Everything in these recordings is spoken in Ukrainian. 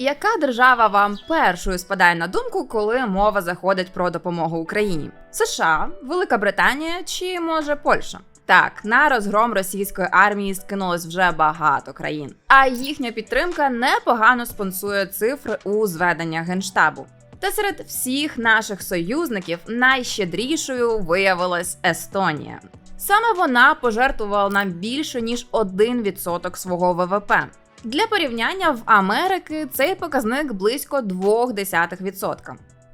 Яка держава вам першою спадає на думку, коли мова заходить про допомогу Україні? США, Велика Британія чи може Польща? Так, на розгром російської армії скинулось вже багато країн, а їхня підтримка непогано спонсує цифри у зведення генштабу. Та серед всіх наших союзників найщедрішою виявилась Естонія. Саме вона пожертвувала нам більше ніж 1% свого ВВП. Для порівняння в Америки цей показник близько 0,2%.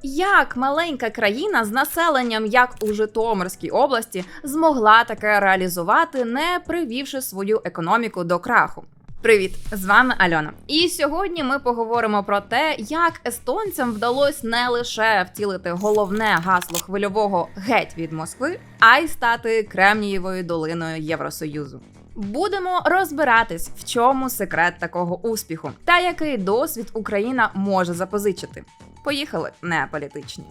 Як маленька країна з населенням, як у Житомирській області, змогла таке реалізувати, не привівши свою економіку до краху? Привіт, з вами Альона. І сьогодні ми поговоримо про те, як естонцям вдалося не лише втілити головне гасло хвильового геть від Москви, а й стати Кремнієвою долиною Євросоюзу. Будемо розбиратись, в чому секрет такого успіху та який досвід Україна може запозичити. Поїхали не політичні.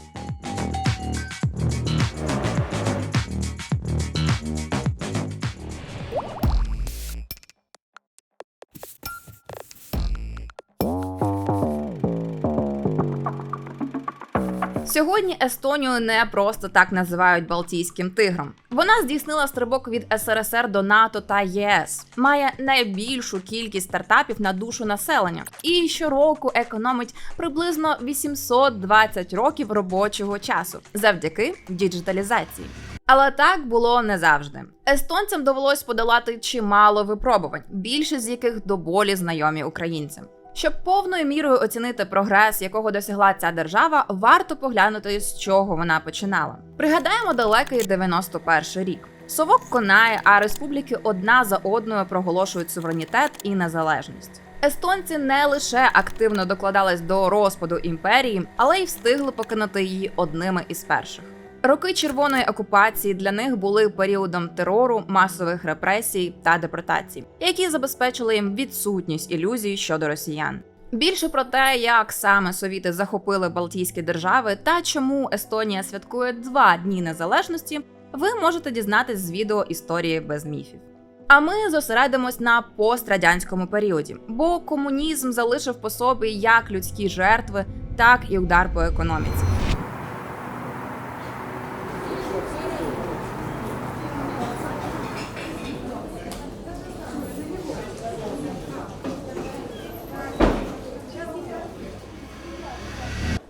Сьогодні Естонію не просто так називають Балтійським тигром. Вона здійснила стрибок від СРСР до НАТО та ЄС, має найбільшу кількість стартапів на душу населення і щороку економить приблизно 820 років робочого часу завдяки діджиталізації. Але так було не завжди. Естонцям довелось подолати чимало випробувань, більшість з яких до болі знайомі українцям. Щоб повною мірою оцінити прогрес, якого досягла ця держава, варто поглянути, з чого вона починала. Пригадаємо далекий 91 рік. Совок конає, а республіки одна за одною проголошують суверенітет і незалежність. Естонці не лише активно докладались до розпаду імперії, але й встигли покинути її одними із перших. Роки червоної окупації для них були періодом терору, масових репресій та депортацій, які забезпечили їм відсутність ілюзій щодо росіян. Більше про те, як саме совіти захопили Балтійські держави та чому Естонія святкує два дні незалежності, ви можете дізнатись з відео історії без міфів. А ми зосередимось на пострадянському періоді, бо комунізм залишив по собі як людські жертви, так і удар по економіці.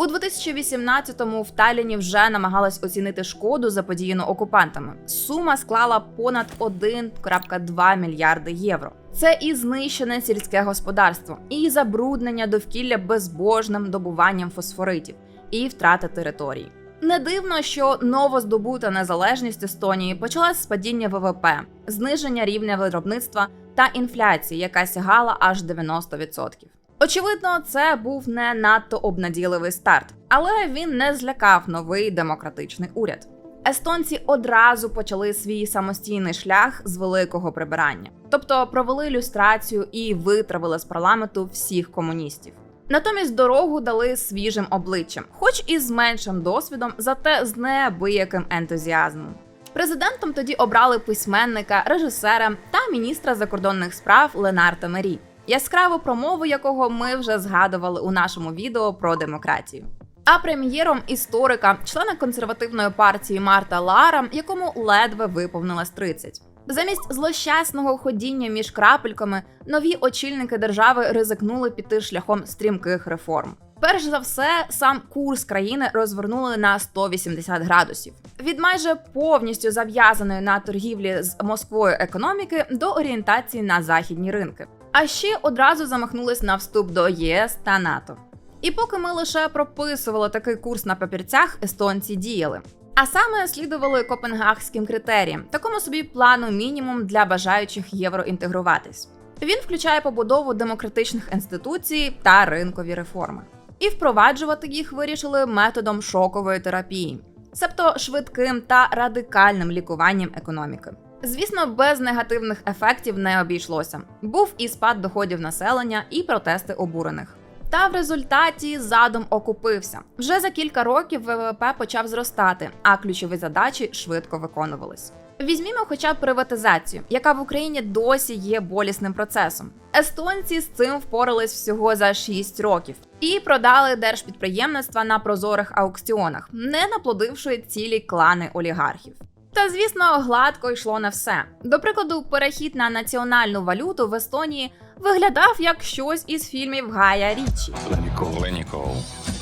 У 2018-му в Талліні вже намагалась оцінити шкоду заподіяну окупантами. Сума склала понад 1,2 мільярди євро. Це і знищене сільське господарство, і забруднення довкілля безбожним добуванням фосфоритів, і втрата територій. Не дивно, що новоздобута незалежність Естонії почалась з падіння ВВП, зниження рівня виробництва та інфляції, яка сягала аж 90%. Очевидно, це був не надто обнадійливий старт, але він не злякав новий демократичний уряд. Естонці одразу почали свій самостійний шлях з великого прибирання, тобто провели люстрацію і витравили з парламенту всіх комуністів. Натомість дорогу дали свіжим обличчям, хоч і з меншим досвідом, зате з неабияким ентузіазмом. Президентом тоді обрали письменника, режисера та міністра закордонних справ Ленарта Мері яскраву промову якого ми вже згадували у нашому відео про демократію. А прем'єром історика, члена консервативної партії Марта Лара, якому ледве виповнилось 30. Замість злощасного ходіння між крапельками нові очільники держави ризикнули піти шляхом стрімких реформ. Перш за все, сам курс країни розвернули на 180 градусів від майже повністю зав'язаної на торгівлі з Москвою економіки до орієнтації на західні ринки. А ще одразу замахнулись на вступ до ЄС та НАТО. І поки ми лише прописували такий курс на папірцях, естонці діяли. А саме слідували копенгагським критеріям, такому собі плану мінімум для бажаючих євроінтегруватись. Він включає побудову демократичних інституцій та ринкові реформи. І впроваджувати їх вирішили методом шокової терапії, себто швидким та радикальним лікуванням економіки. Звісно, без негативних ефектів не обійшлося. Був і спад доходів населення, і протести обурених. Та в результаті задум окупився. Вже за кілька років ВВП почав зростати, а ключові задачі швидко виконувались. Візьмімо хоча б приватизацію, яка в Україні досі є болісним процесом. Естонці з цим впорались всього за 6 років і продали держпідприємництва на прозорих аукціонах, не наплодивши цілі клани олігархів. Та звісно, гладко йшло не все. До прикладу, перехід на національну валюту в Естонії виглядав як щось із фільмів Гая Річі.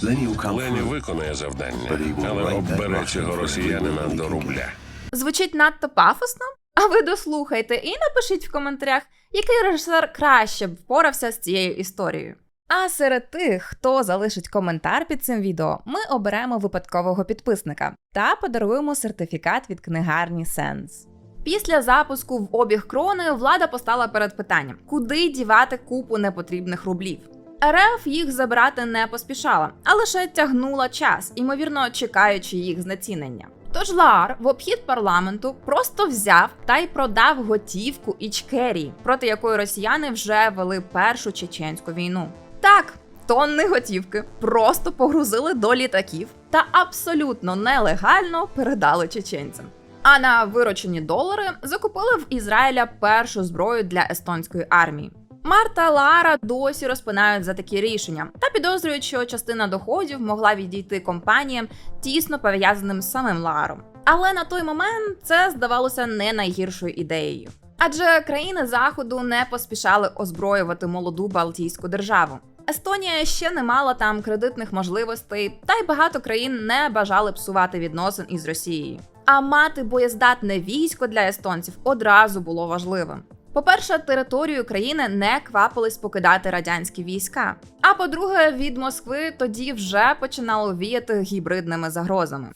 Лені Лені виконує завдання, але оббере цього росіянина до рубля. Звучить надто пафосно? А ви дослухайте і напишіть в коментарях, який режисер краще б впорався з цією історією. А серед тих, хто залишить коментар під цим відео, ми оберемо випадкового підписника та подаруємо сертифікат від книгарні Сенс. Після запуску в обіг крони влада постала перед питанням, куди дівати купу непотрібних рублів. РФ їх забирати не поспішала, а лише тягнула час, ймовірно чекаючи їх знецінення. Тож Лаар в обхід парламенту просто взяв та й продав готівку Ічкерії, проти якої росіяни вже вели першу чеченську війну. Так, тонни готівки просто погрузили до літаків та абсолютно нелегально передали чеченцям. А на виручені долари закупили в Ізраїля першу зброю для естонської армії. Марта Лара досі розпинають за такі рішення та підозрюють, що частина доходів могла відійти компаніям, тісно пов'язаним з самим Ларом. Але на той момент це здавалося не найгіршою ідеєю. Адже країни заходу не поспішали озброювати молоду Балтійську державу. Естонія ще не мала там кредитних можливостей, та й багато країн не бажали псувати відносин із Росією. А мати боєздатне військо для естонців одразу було важливим. По-перше, територію країни не квапились покидати радянські війська. А по-друге, від Москви тоді вже починало віяти гібридними загрозами.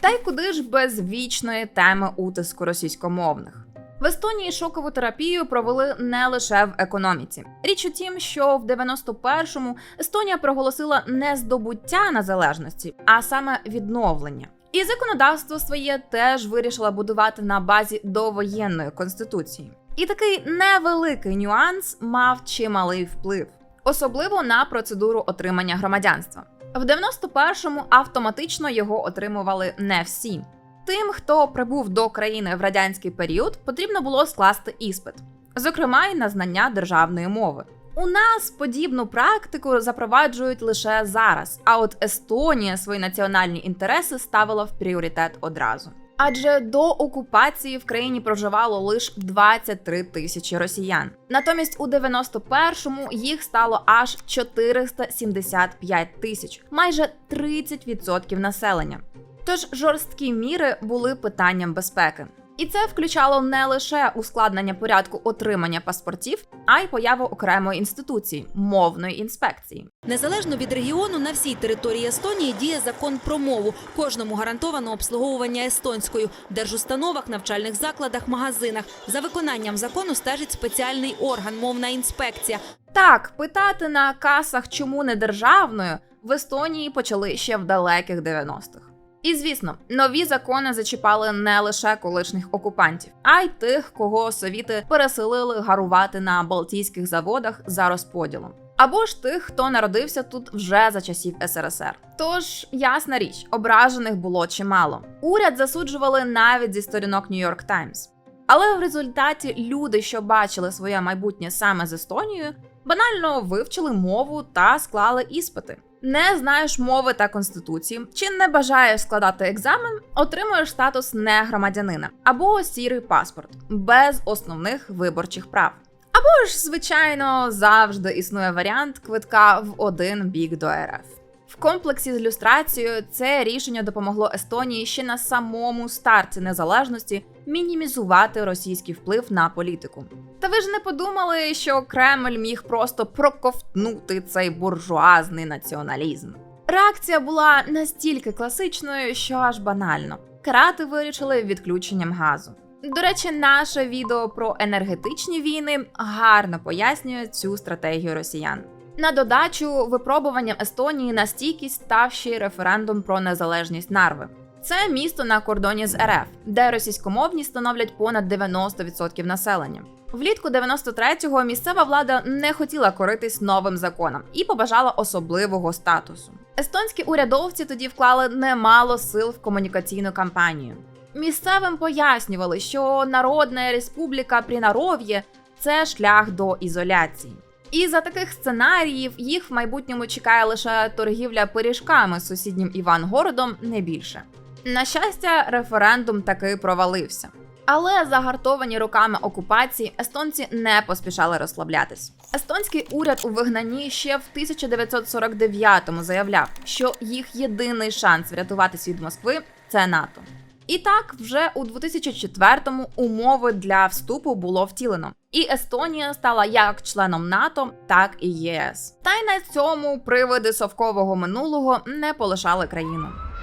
Та й куди ж без вічної теми утиску російськомовних? В Естонії шокову терапію провели не лише в економіці. Річ у тім, що в 91-му Естонія проголосила не здобуття незалежності, а саме відновлення. І законодавство своє теж вирішила будувати на базі довоєнної конституції. І такий невеликий нюанс мав чималий вплив, особливо на процедуру отримання громадянства. В 91-му автоматично його отримували не всі. Тим, хто прибув до країни в радянський період, потрібно було скласти іспит, зокрема й на знання державної мови. У нас подібну практику запроваджують лише зараз, а от Естонія свої національні інтереси ставила в пріоритет одразу. Адже до окупації в країні проживало лише 23 тисячі росіян. Натомість у 91-му їх стало аж 475 тисяч, майже 30% населення. Тож жорсткі міри були питанням безпеки. І це включало не лише ускладнення порядку отримання паспортів, а й появу окремої інституції мовної інспекції. Незалежно від регіону на всій території Естонії діє закон про мову. Кожному гарантовано обслуговування естонською в держустановах, навчальних закладах, магазинах. За виконанням закону стежить спеціальний орган мовна інспекція. Так, питати на касах, чому не державною, в Естонії почали ще в далеких 90-х. І звісно, нові закони зачіпали не лише колишніх окупантів, а й тих, кого совіти переселили гарувати на балтійських заводах за розподілом. Або ж тих, хто народився тут вже за часів СРСР. Тож, ясна річ, ображених було чимало. Уряд засуджували навіть зі сторінок Нью-Йорк Таймс. Але в результаті люди, що бачили своє майбутнє саме з Естонією, банально вивчили мову та склали іспити. Не знаєш мови та конституції, чи не бажаєш складати екзамен, отримуєш статус негромадянина або сірий паспорт без основних виборчих прав. Або ж, звичайно, завжди існує варіант квитка в один бік до РФ. В комплексі з люстрацією це рішення допомогло Естонії ще на самому старті незалежності мінімізувати російський вплив на політику. Та ви ж не подумали, що Кремль міг просто проковтнути цей буржуазний націоналізм. Реакція була настільки класичною, що аж банально. Карати вирішили відключенням газу. До речі, наше відео про енергетичні війни гарно пояснює цю стратегію росіян. На додачу випробуванням Естонії на стійкість став ще й референдум про незалежність Нарви. Це місто на кордоні з РФ, де російськомовні становлять понад 90% населення. Влітку 93-го місцева влада не хотіла коритись новим законом і побажала особливого статусу. Естонські урядовці тоді вклали немало сил в комунікаційну кампанію. Місцевим пояснювали, що Народна Республіка Прінаров'є це шлях до ізоляції. І за таких сценаріїв їх в майбутньому чекає лише торгівля пиріжками з сусіднім Івангородом, не більше. На щастя, референдум таки провалився. Але загартовані руками окупації естонці не поспішали розслаблятись. Естонський уряд у вигнанні ще в 1949-му заявляв, що їх єдиний шанс врятуватись від Москви це НАТО. І так, вже у 2004-му умови для вступу було втілено, і Естонія стала як членом НАТО, так і ЄС. Та й на цьому привиди совкового минулого не полишали країну. –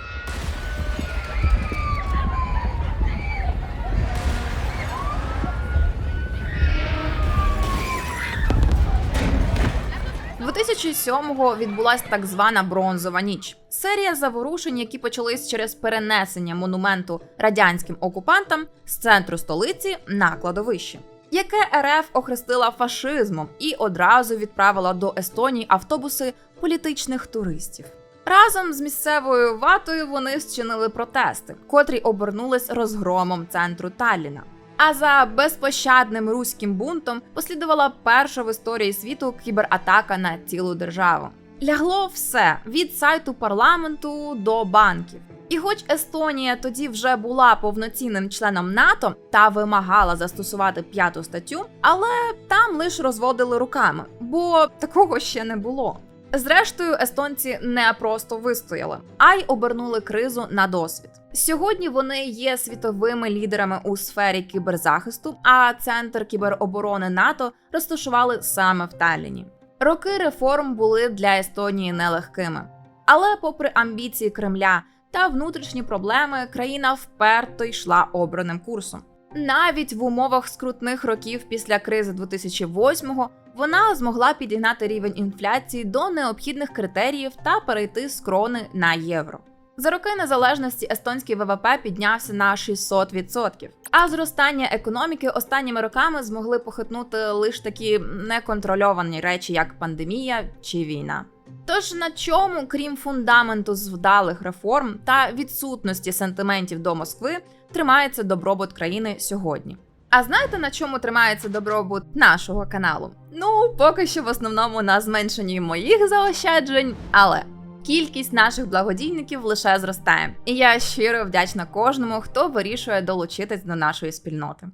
2007-го відбулася так звана бронзова ніч. Серія заворушень, які почались через перенесення монументу радянським окупантам з центру столиці на кладовище, яке РФ охрестила фашизмом і одразу відправила до Естонії автобуси політичних туристів. Разом з місцевою ватою вони зчинили протести, котрі обернулись розгромом центру Талліна. А за безпощадним руським бунтом послідувала перша в історії світу кібератака на цілу державу. Лягло все від сайту парламенту до банків. І хоч Естонія тоді вже була повноцінним членом НАТО та вимагала застосувати п'яту статтю, але там лише розводили руками, бо такого ще не було. Зрештою, естонці не просто вистояли, а й обернули кризу на досвід. Сьогодні вони є світовими лідерами у сфері кіберзахисту, а центр кібероборони НАТО розташували саме в Талліні. Роки реформ були для Естонії нелегкими. Але, попри амбіції Кремля та внутрішні проблеми, країна вперто йшла обраним курсом. Навіть в умовах скрутних років після кризи 2008-го вона змогла підігнати рівень інфляції до необхідних критеріїв та перейти з крони на євро. За роки незалежності естонський ВВП піднявся на 600%, а зростання економіки останніми роками змогли похитнути лише такі неконтрольовані речі, як пандемія чи війна. Тож на чому, крім фундаменту з вдалих реформ та відсутності сентиментів до Москви, тримається добробут країни сьогодні? А знаєте на чому тримається добробут нашого каналу? Ну, поки що в основному на зменшенні моїх заощаджень, але кількість наших благодійників лише зростає. І я щиро вдячна кожному, хто вирішує долучитись до нашої спільноти.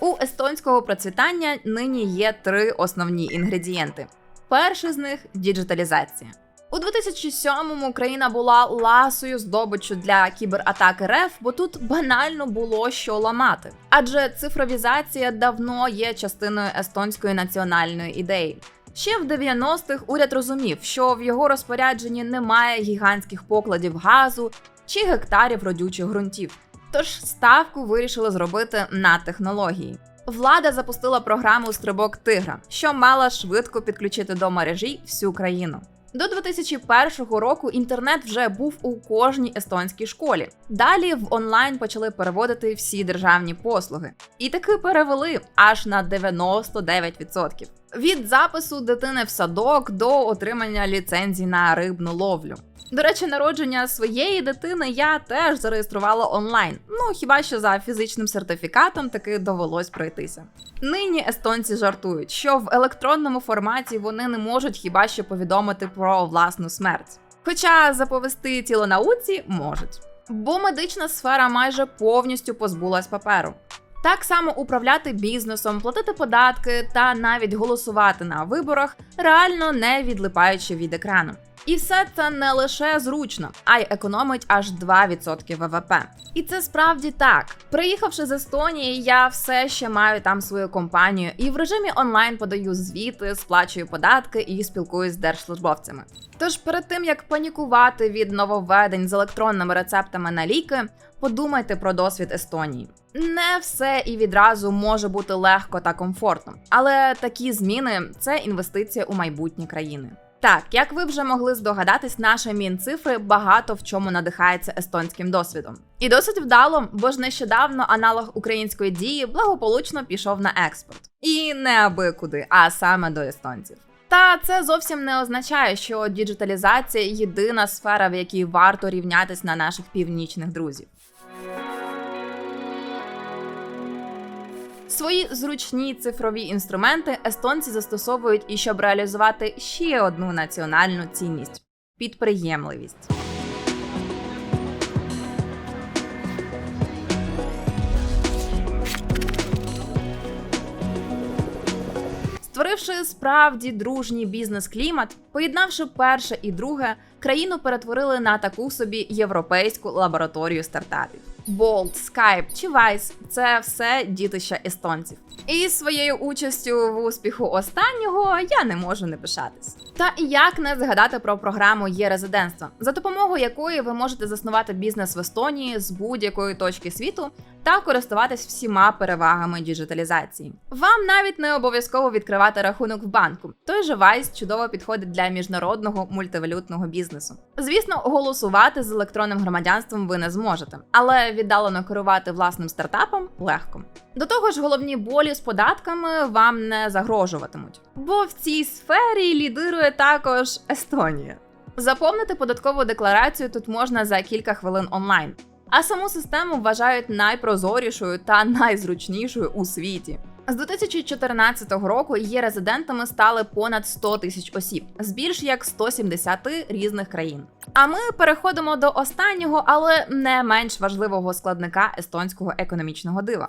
У естонського процвітання нині є три основні інгредієнти. Перший з них діджиталізація. У 2007-му Україна була ласою здобиччю для кібератаки РФ, бо тут банально було що ламати. Адже цифровізація давно є частиною естонської національної ідеї. Ще в 90-х уряд розумів, що в його розпорядженні немає гігантських покладів газу чи гектарів родючих ґрунтів. Тож ставку вирішили зробити на технології. Влада запустила програму Стрибок Тигра, що мала швидко підключити до мережі всю країну. До 2001 року інтернет вже був у кожній естонській школі. Далі в онлайн почали переводити всі державні послуги. І таки перевели аж на 99%. Від запису дитини в садок до отримання ліцензій на рибну ловлю. До речі, народження своєї дитини я теж зареєструвала онлайн. Ну хіба що за фізичним сертифікатом таки довелось пройтися. Нині естонці жартують, що в електронному форматі вони не можуть хіба що повідомити про власну смерть. Хоча заповести тіло науці можуть. Бо медична сфера майже повністю позбулась паперу. Так само управляти бізнесом, платити податки та навіть голосувати на виборах, реально не відлипаючи від екрану. І все це не лише зручно, а й економить аж 2% ВВП. І це справді так. Приїхавши з Естонії, я все ще маю там свою компанію і в режимі онлайн подаю звіти, сплачую податки і спілкуюсь з держслужбовцями. Тож перед тим як панікувати від нововведень з електронними рецептами на ліки, подумайте про досвід Естонії. Не все і відразу може бути легко та комфортно, але такі зміни це інвестиція у майбутнє країни. Так, як ви вже могли здогадатись, наші мінцифри багато в чому надихається естонським досвідом. І досить вдало, бо ж нещодавно аналог української дії благополучно пішов на експорт. І не аби куди, а саме до естонців. Та це зовсім не означає, що діджиталізація єдина сфера, в якій варто рівнятись на наших північних друзів. Свої зручні цифрові інструменти естонці застосовують і щоб реалізувати ще одну національну цінність підприємливість. Створивши справді дружній бізнес-клімат, поєднавши перше і друге, країну перетворили на таку собі європейську лабораторію стартапів. Bolt, Skype чи це все дітища естонців. І своєю участю в успіху останнього я не можу не пишатись. Та як не згадати про програму є резидентство, за допомогою якої ви можете заснувати бізнес в Естонії з будь-якої точки світу та користуватись всіма перевагами діджиталізації. Вам навіть не обов'язково відкривати рахунок в банку. Той же Vice чудово підходить для міжнародного мультивалютного бізнесу. Звісно, голосувати з електронним громадянством ви не зможете, але віддалено керувати власним стартапом легко. До того ж, головні болі з податками вам не загрожуватимуть, бо в цій сфері лідирує також Естонія. Заповнити податкову декларацію тут можна за кілька хвилин онлайн. А саму систему вважають найпрозорішою та найзручнішою у світі. З 2014 року її резидентами стали понад 100 тисяч осіб з більш як 170 різних країн. А ми переходимо до останнього, але не менш важливого складника естонського економічного дива.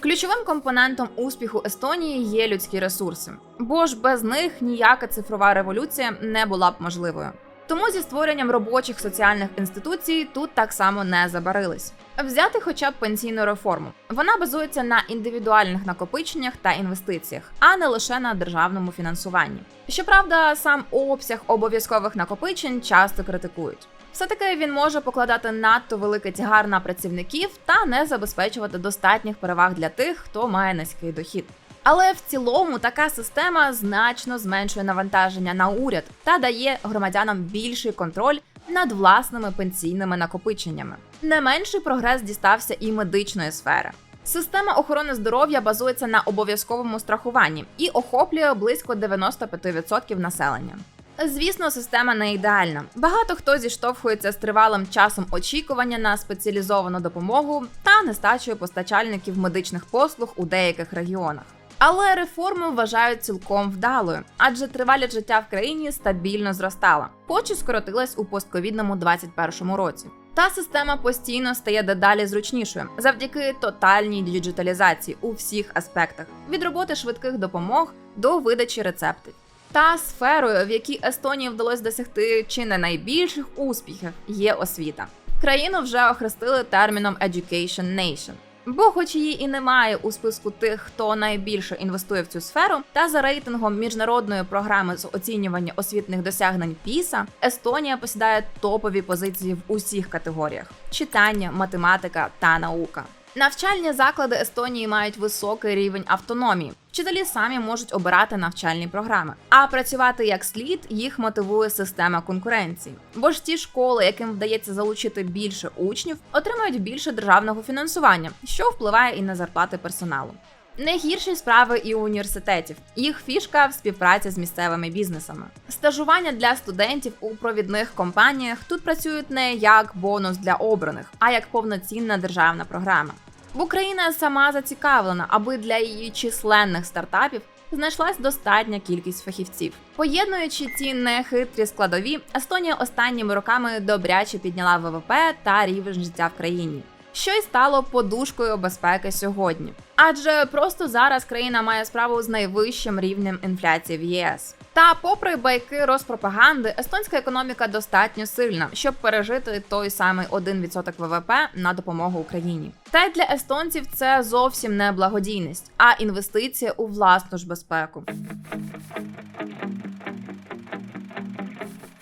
Ключовим компонентом успіху Естонії є людські ресурси, бо ж без них ніяка цифрова революція не була б можливою. Тому зі створенням робочих соціальних інституцій тут так само не забарились. Взяти хоча б пенсійну реформу. Вона базується на індивідуальних накопиченнях та інвестиціях, а не лише на державному фінансуванні. Щоправда, сам обсяг обов'язкових накопичень часто критикують. Все-таки він може покладати надто великий тягар на працівників та не забезпечувати достатніх переваг для тих, хто має низький дохід. Але в цілому така система значно зменшує навантаження на уряд та дає громадянам більший контроль над власними пенсійними накопиченнями. Не менший прогрес дістався і медичної сфери. Система охорони здоров'я базується на обов'язковому страхуванні і охоплює близько 95% населення. Звісно, система не ідеальна. Багато хто зіштовхується з тривалим часом очікування на спеціалізовану допомогу та нестачею постачальників медичних послуг у деяких регіонах. Але реформу вважають цілком вдалою, адже тривалість життя в країні стабільно зростала, хоч і скоротилась у постковідному 21 році. Та система постійно стає дедалі зручнішою завдяки тотальній діджиталізації у всіх аспектах: від роботи швидких допомог до видачі рецептів. Та сферою, в якій Естонії вдалося досягти чи не найбільших успіхів, є освіта. Країну вже охрестили терміном Education Nation. Бо, хоч її і немає у списку тих, хто найбільше інвестує в цю сферу, та за рейтингом міжнародної програми з оцінювання освітних досягнень PISA, Естонія посідає топові позиції в усіх категоріях: читання, математика та наука. Навчальні заклади Естонії мають високий рівень автономії. Вчителі самі можуть обирати навчальні програми, а працювати як слід їх мотивує система конкуренції. Бо ж ті школи, яким вдається залучити більше учнів, отримають більше державного фінансування, що впливає і на зарплати персоналу. Не гірші справи і університетів. Їх фішка в співпраці з місцевими бізнесами. Стажування для студентів у провідних компаніях тут працюють не як бонус для обраних, а як повноцінна державна програма. Бо Україна сама зацікавлена, аби для її численних стартапів знайшлась достатня кількість фахівців. Поєднуючи ці нехитрі складові, Естонія останніми роками добряче підняла ВВП та рівень життя в країні. Що й стало подушкою безпеки сьогодні, адже просто зараз країна має справу з найвищим рівнем інфляції в ЄС. Та, попри байки розпропаганди, естонська економіка достатньо сильна, щоб пережити той самий 1% ВВП на допомогу Україні. Та й для естонців це зовсім не благодійність, а інвестиція у власну ж безпеку.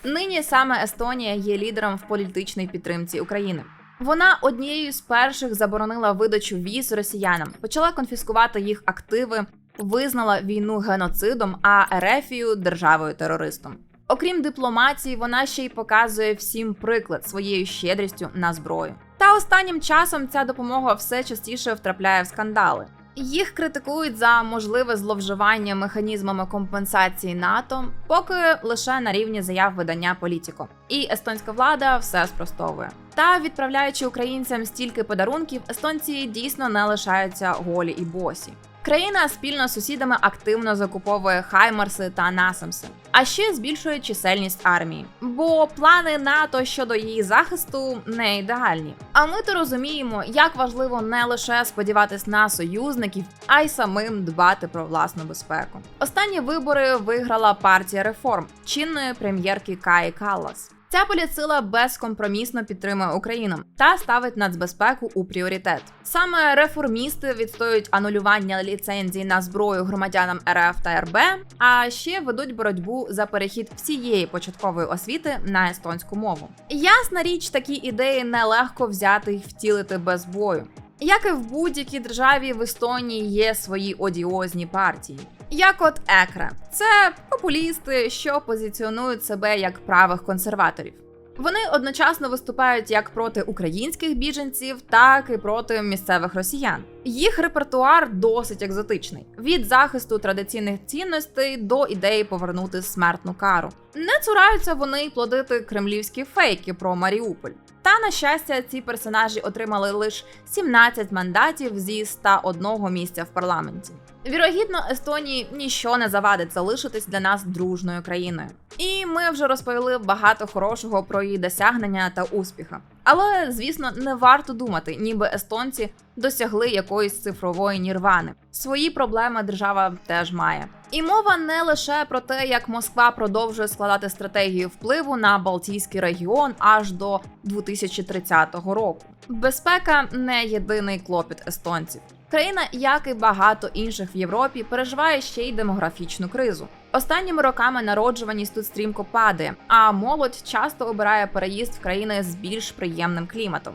Нині саме Естонія є лідером в політичній підтримці України. Вона однією з перших заборонила видачу віз росіянам, почала конфіскувати їх активи, визнала війну геноцидом, а Ерефію державою терористом. Окрім дипломатії, вона ще й показує всім приклад своєю щедрістю на зброю. Та останнім часом ця допомога все частіше втрапляє в скандали. Їх критикують за можливе зловживання механізмами компенсації НАТО, поки лише на рівні заяв видання Політіко. І естонська влада все спростовує. Та відправляючи українцям стільки подарунків, естонці дійсно не лишаються голі і босі. Країна спільно з сусідами активно закуповує хаймарси та насамси, а ще збільшує чисельність армії. Бо плани НАТО щодо її захисту не ідеальні. А ми то розуміємо, як важливо не лише сподіватись на союзників, а й самим дбати про власну безпеку. Останні вибори виграла партія реформ чинної прем'єрки Каї Каллас. Ця політсила безкомпромісно підтримує Україну та ставить нацбезпеку у пріоритет. Саме реформісти відстоюють анулювання ліцензій на зброю громадянам РФ та РБ, а ще ведуть боротьбу за перехід всієї початкової освіти на естонську мову. Ясна річ, такі ідеї нелегко взяти й втілити без бою. Як і в будь-якій державі в Естонії є свої одіозні партії. Як от Екре, це популісти, що позиціонують себе як правих консерваторів. Вони одночасно виступають як проти українських біженців, так і проти місцевих росіян. Їх репертуар досить екзотичний: від захисту традиційних цінностей до ідеї повернути смертну кару. Не цураються вони плодити кремлівські фейки про Маріуполь. Та на щастя, ці персонажі отримали лише 17 мандатів зі 101 місця в парламенті. Вірогідно, Естонії ніщо не завадить залишитись для нас дружною країною. І ми вже розповіли багато хорошого про її досягнення та успіха. Але, звісно, не варто думати, ніби естонці досягли якоїсь цифрової нірвани. Свої проблеми держава теж має. І мова не лише про те, як Москва продовжує складати стратегію впливу на Балтійський регіон аж до 2030 року. Безпека не єдиний клопіт естонців. Країна, як і багато інших в Європі, переживає ще й демографічну кризу. Останніми роками народжуваність тут стрімко падає, а молодь часто обирає переїзд в країни з більш приємним кліматом.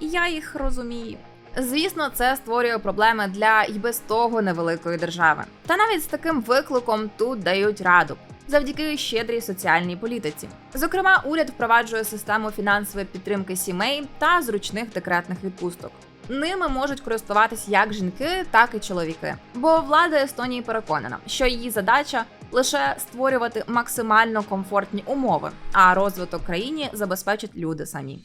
І я їх розумію. Звісно, це створює проблеми для і без того невеликої держави. Та навіть з таким викликом тут дають раду. Завдяки щедрій соціальній політиці. Зокрема, уряд впроваджує систему фінансової підтримки сімей та зручних декретних відпусток. Ними можуть користуватись як жінки, так і чоловіки. Бо влада Естонії переконана, що її задача лише створювати максимально комфортні умови, а розвиток країні забезпечать люди самі.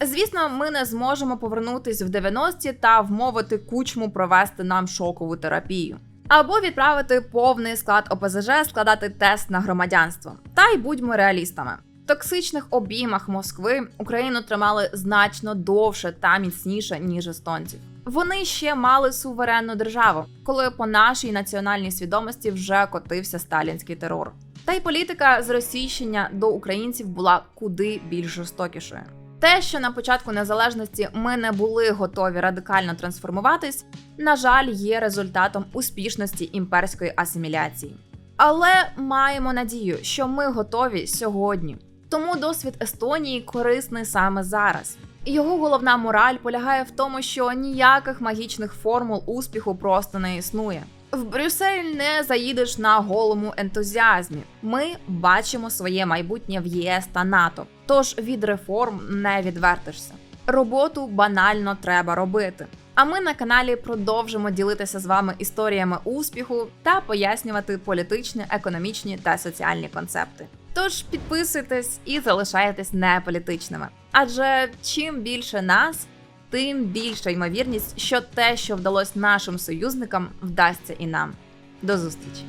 Звісно, ми не зможемо повернутись в 90-ті та вмовити кучму провести нам шокову терапію. Або відправити повний склад ОПЗЖ складати тест на громадянство. Та й будьмо реалістами. Токсичних обіймах Москви Україну тримали значно довше та міцніше, ніж естонців. Вони ще мали суверенну державу, коли по нашій національній свідомості вже котився сталінський терор. Та й політика зросійщення до українців була куди більш жорстокішою. Те, що на початку незалежності ми не були готові радикально трансформуватись, на жаль, є результатом успішності імперської асиміляції. Але маємо надію, що ми готові сьогодні. Тому досвід Естонії корисний саме зараз. Його головна мораль полягає в тому, що ніяких магічних формул успіху просто не існує. В Брюссель не заїдеш на голому ентузіазмі. Ми бачимо своє майбутнє в ЄС та НАТО. Тож від реформ не відвертишся. Роботу банально треба робити. А ми на каналі продовжимо ділитися з вами історіями успіху та пояснювати політичні, економічні та соціальні концепти. Тож підписуйтесь і залишайтесь неполітичними. Адже чим більше нас, тим більша ймовірність, що те, що вдалося нашим союзникам, вдасться і нам. До зустрічі!